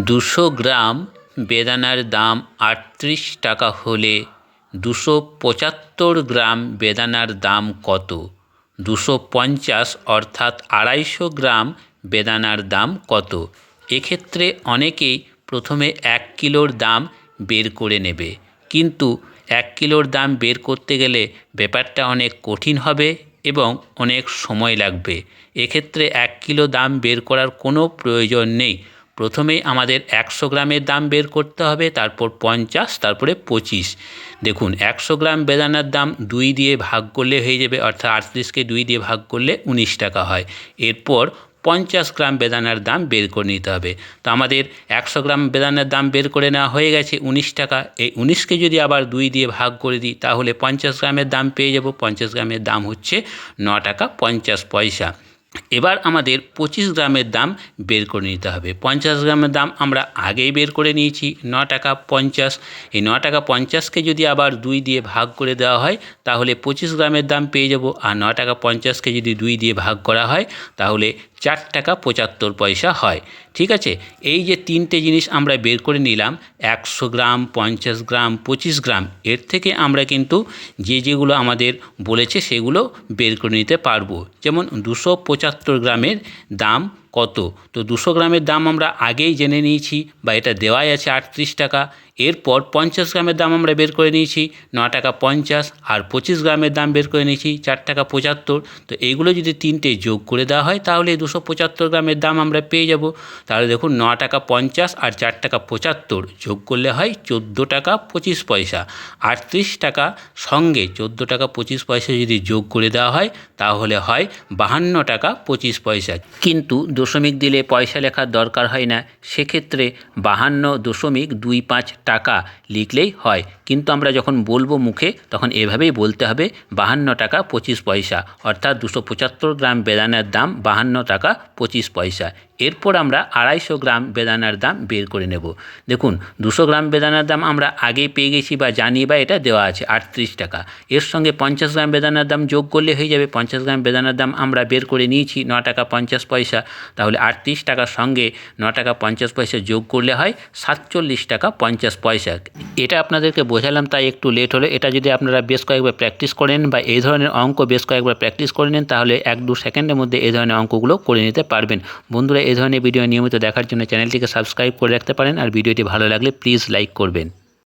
দুশো গ্রাম বেদানার দাম আটত্রিশ টাকা হলে দুশো পঁচাত্তর গ্রাম বেদানার দাম কত? দুশো পঞ্চাশ অর্থাৎ আড়াইশো গ্রাম বেদানার দাম কত? এক্ষেত্রে অনেকেই প্রথমে এক কিলোর দাম বের করে নেবে। কিন্তু এক কিলোর দাম বের করতে গেলে ব্যাপারটা অনেক কঠিন হবে এবং অনেক সময় লাগবে। এক্ষেত্রে এক কিলো দাম বের করার কোনো প্রয়োজন নেই। প্রথমেই আমাদের একশো গ্রামের দাম বের করতে হবে, তারপর পঞ্চাশ, তারপরে পঁচিশ। দেখুন, একশো গ্রাম বেদানার দাম দুই দিয়ে ভাগ করলে হয়ে যাবে, অর্থাৎ আটত্রিশকে দুই দিয়ে ভাগ করলে উনিশ টাকা হয়। এরপর পঞ্চাশ গ্রাম বেদানার দাম বের করে নিতে হবে। তো আমাদের একশো গ্রাম বেদানার দাম বের করে নেওয়া হয়ে গেছে উনিশ টাকা। এই উনিশকে যদি আবার দুই দিয়ে ভাগ করে দিই, তাহলে পঞ্চাশ গ্রামের দাম পেয়ে যাব। পঞ্চাশ গ্রামের দাম হচ্ছে ন টাকা পঞ্চাশ পয়সা। এবার আমাদের পঁচিশ গ্রামের দাম বের করে নিতে হবে। পঞ্চাশ গ্রামের দাম আমরা আগেই বের করে নিয়েছি, ন টাকা পঞ্চাশ। এই ন টাকা পঞ্চাশকে যদি আবার দুই দিয়ে ভাগ করে দেওয়া হয়, তাহলে পঁচিশ গ্রামের দাম পেয়ে যাব। আর ন টাকা পঞ্চাশকে যদি দুই দিয়ে ভাগ করা হয়, তাহলে চার টাকা পঁচাত্তর পয়সা হয়। ঠিক আছে? এই যে তিনটে জিনিস আমরা বের করে নিলাম, একশো গ্রাম, পঞ্চাশ গ্রাম, পঁচিশ গ্রাম, এর থেকে আমরা কিন্তু যে যেগুলো আমাদের বলেছে সেগুলো বের করে নিতে পারব। যেমন দুশো পঁচাত্তর গ্রামের দাম কত? তো দুশো গ্রামের দাম আমরা আগেই জেনে নিয়েছি বা এটা দেওয়াই আছে আটত্রিশ টাকা। এরপর পঞ্চাশ গ্রামের দাম আমরা বের করে নিয়েছি, ন টাকা পঞ্চাশ আর পঁচিশ গ্রামের দাম বের করে নিয়েছি চার টাকা পঁচাত্তর। তো এইগুলো যদি তিনটে যোগ করে দেওয়া হয় তাহলে দুশো পঁচাত্তর গ্রামের দাম আমরা পেয়ে যাব। তাহলে দেখুন, ন টাকা পঞ্চাশ আর চার টাকা পঁচাত্তর যোগ করলে হয় চোদ্দ টাকা পঁচিশ পয়সা। আটত্রিশ টাকা সঙ্গে চোদ্দ টাকা পঁচিশ পয়সা যদি যোগ করে দেওয়া হয় তাহলে হয় বাহান্ন টাকা পঁচিশ পয়সা। কিন্তু দশমিক দিলে পয়সা লেখার দরকার হয় না। সেক্ষেত্রে বাহান্ন দশমিক দুই পাঁচ টাকা লিখলেই হয়। কিন্তু আমরা যখন বলব মুখে, তখন এভাবেই বলতে হবে, বাহান্ন টাকা পঁচিশ পয়সা। অর্থাৎ দুশো পঁচাত্তর গ্রাম বেদানার দাম বাহান্ন টাকা পঁচিশ পয়সা। এরপর আমরা আড়াইশো গ্রাম বেদানার দাম বের করে নেব। দেখুন, দুশো গ্রাম বেদানার দাম আমরা আগেই পেয়ে গেছি বা জানি বা এটা দেওয়া আছে আটত্রিশ টাকা। এর সঙ্গে পঞ্চাশ গ্রাম বেদানার দাম যোগ করলে হয়ে যাবে পঞ্চাশ গ্রাম বেদানার দাম আমরা বের করে নিয়েছি ন টাকা পঞ্চাশ পয়সা। তাহলে আটত্রিশ টাকার সঙ্গে ন টাকা পঞ্চাশ পয়সা যোগ করলে হয় সাতচল্লিশ টাকা পঞ্চাশ পয়সা। এটা আপনাদেরকে বোঝালাম, তাই একটু লেট হলো। এটা যদি আপনারা বেশ কয়েকবার প্র্যাকটিস করেন বা এই ধরনের অঙ্ক বেশ কয়েকবার প্র্যাকটিস করে নেন, তাহলে এক দু সেকেন্ডের মধ্যে এই ধরনের অঙ্কগুলো করে নিতে পারবেন। বন্ধুরা এই ধরনের ভিডিও নিয়মিত দেখার জন্য চ্যানেলটিকে সাবস্ক্রাইব করে রাখতে পারেন আর ভিডিওটি ভালো লাগলে প্লিজ লাইক করবেন।